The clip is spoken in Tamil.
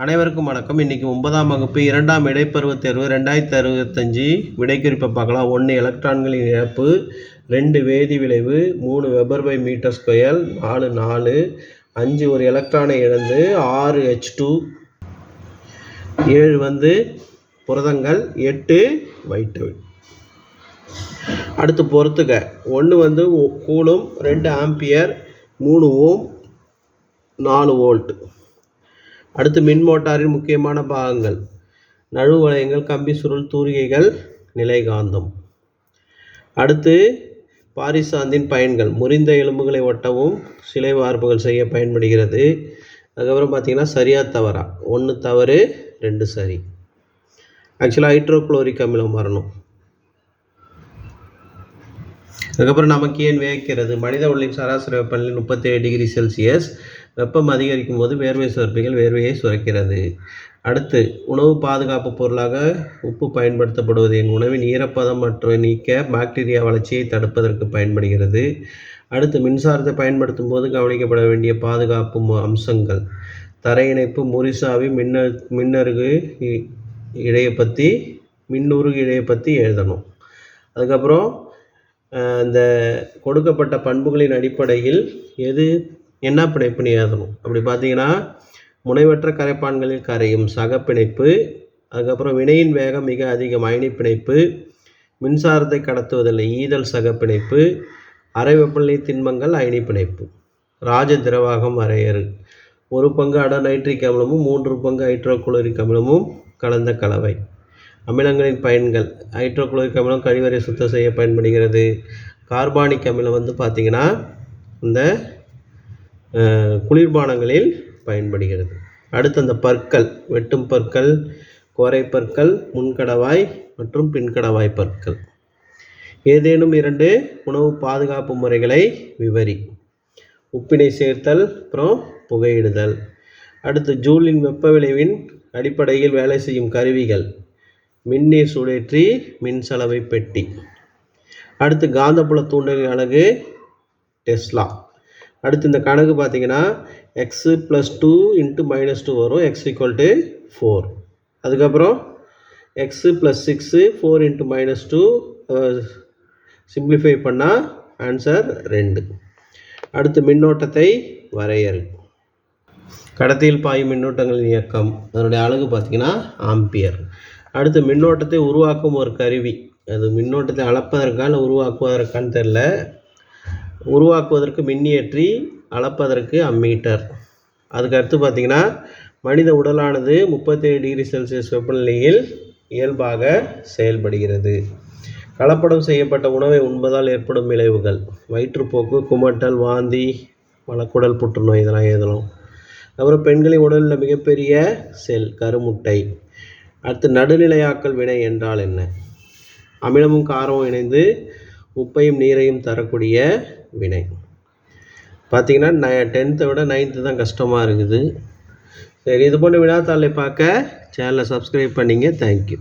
அனைவருக்கும் வணக்கம். இன்றைக்கி ஒன்பதாம் வகுப்பு இரண்டாம் இடைப்பருவத் தேர்வு ரெண்டாயிரத்தி அறுபத்தஞ்சி விடைக்குறிப்பை பார்க்கலாம். ஒன்று எலக்ட்ரான்களின் இழப்பு ரெண்டு வேதி விளைவு மூணு வெபர் பை மீட்டர் ஸ்கொயர் நாலு நாலு அஞ்சு ஒரு எலக்ட்ரானை இழந்து ஆறு ஹெச் டூ ஏழு வந்து புரதங்கள் எட்டு வைட்டமின் அடுத்து பொறுத்துக்க ஒன்று வந்து கூலும் ரெண்டு ஆம்பியர் மூணு ஓம் நாலு வோல்ட். அடுத்து மின் மோட்டாரின் முக்கியமான பாகங்கள். நழுவு வளையங்கள் கம்பி சுருள் தூரிகைகள் நிலைகாந்தம் அடுத்து பாரிசாந்தின் பயன்கள். முறிந்த எலும்புகளை ஒட்டவும் சிலை வார்ப்புகள் செய்ய பயன்படுகிறது. அதுக்கப்புறம் பார்த்திங்கன்னா சரியாக தவறா. ஒன்று தவறு ரெண்டு சரி. ஆக்சுவலாக ஹைட்ரோக்ளோரிக் அமிலம் வரணும். அதுக்கப்புறம் நமக்கு ஏன் வேர்க்கிறது மனித உடலின் சராசரி வெப்பநிலை முப்பத்தேழு டிகிரி செல்சியஸ். வெப்பம் அதிகரிக்கும் போது வேர்வை சுரப்பிகள் வேர்வையை சுரக்கிறது. அடுத்து உணவு பாதுகாப்பு பொருளாக உப்பு பயன்படுத்தப்படுவது என் உணவின் ஈரப்பதம் மற்றும் நீக்க பாக்டீரியா வளர்ச்சியை தடுப்பதற்கு பயன்படுகிறது. அடுத்து மின்சாரத்தை பயன்படுத்தும் போது கவனிக்கப்பட வேண்டிய பாதுகாப்பு அம்சங்கள். தரை இணைப்பு முரிசாவி மின்ன மின்னருகு இ- இழையை பற்றி மின்னுருகு இழையை பற்றி எழுதணும். அதுக்கப்புறம் இந்த கொடுக்கப்பட்ட பண்புகளின் அடிப்படையில் எது என்ன பிணைப்பு எழுதணும் அப்படி பார்த்தீங்கன்னா முனைவற்ற கரைப்பான்களில் கரையும் சகப்பிணைப்பு அதுக்கப்புறம் வினையின் வேகம் மிக அதிகம் அயனி பிணைப்பு மின்சாரத்தை கடத்துவதில்லை ஈதல் சகப்பிணைப்பு அரை வெப்பநிலை திண்மங்கள் அயனி பிணைப்பு ராஜ திரவாகம் வரையறு. ஒரு பங்கு அட நைட்ரிக் அமிலமும் மூன்று பங்கு ஹைட்ரோகுளோரிக் அமிலமும் கலந்த கலவை. அமிலங்களின் பயன்கள். ஹைட்ரோகுளோரிக் அமிலம் கழிவறை சுத்தம் செய்ய பயன்படுகிறது. கார்பானிக் அமிலம் வந்து பார்த்திங்கன்னா இந்த குளிர்பானங்களில் பயன்படுகிறது. அடுத்து அந்த பற்கள் வெட்டும் பற்கள் கோரை பற்கள் முன்கடவாய் மற்றும் பின்கடவாய் பற்கள். ஏதேனும் இரண்டு உணவு பாதுகாப்பு முறைகளை விவரி. உப்பினை சேர்த்தல் அப்புறம் புகையிடுதல். அடுத்து ஜூலின் வெப்ப விளைவின் அடிப்படையில் வேலை செய்யும் கருவிகள். மின்னீர் சுழற்றி மின்சலவை பெட்டி. அடுத்து காந்தப்புல தூண்டலின் அழகு டெஸ்லா. அடுத்து இந்த கணக்கு பார்த்தீங்கன்னா x plus two into minus two வரும். எக்ஸ் ஈக்குவல் டு ஃபோர் அதுக்கப்புறம் x plus six four into minus two simplify பண்ணால் ஆன்சர் ரெண்டு. அடுத்து மின்னோட்டத்தை வரையறு. கடத்தியில் பாயும் மின்னோட்டங்களின் இயக்கம். அதனுடைய அழகு பார்த்தீங்கன்னா ஆம்பியர். அடுத்து மின்னோட்டத்தை உருவாக்கும் ஒரு கருவி. அது மின்னோட்டத்தை அளப்பதற்கான உருவாக்குவதற்கான்னு தெரில உருவாக்குவதற்கு மின்னியற்றி அளப்பதற்கு அம்மீட்டர். அதுக்கு அடுத்து பார்த்தீங்கன்னா மனித உடலானது முப்பத்தேழு டிகிரி செல்சியஸ் வெப்பநிலையில் இயல்பாக செயல்படுகிறது. கலப்படம் செய்யப்பட்ட உணவை உண்பதால் ஏற்படும் விளைவுகள். வயிற்றுப்போக்கு குமட்டல் வாந்தி மலக்குடல் புற்றுநோய் இதெல்லாம் எழுதணும் அப்புறம் பெண்களின் உடலில் மிகப்பெரிய செல் கருமுட்டை. அடுத்து நடுநிலையாக்கல் வினை என்றால் என்ன? அமிலமும் காரமும் இணைந்து உப்பையும் நீரையும் தரக்கூடிய வினை. பார்த்தீங்கன்னா ந டென்த்தை விட நைன்த்து தான் கஷ்டமாக இருக்குது. சரி இது போன்ற வினாத்தாளை பார்க்க சேனலை சப்ஸ்கிரைப் பண்ணிங்க. தேங்க்யூ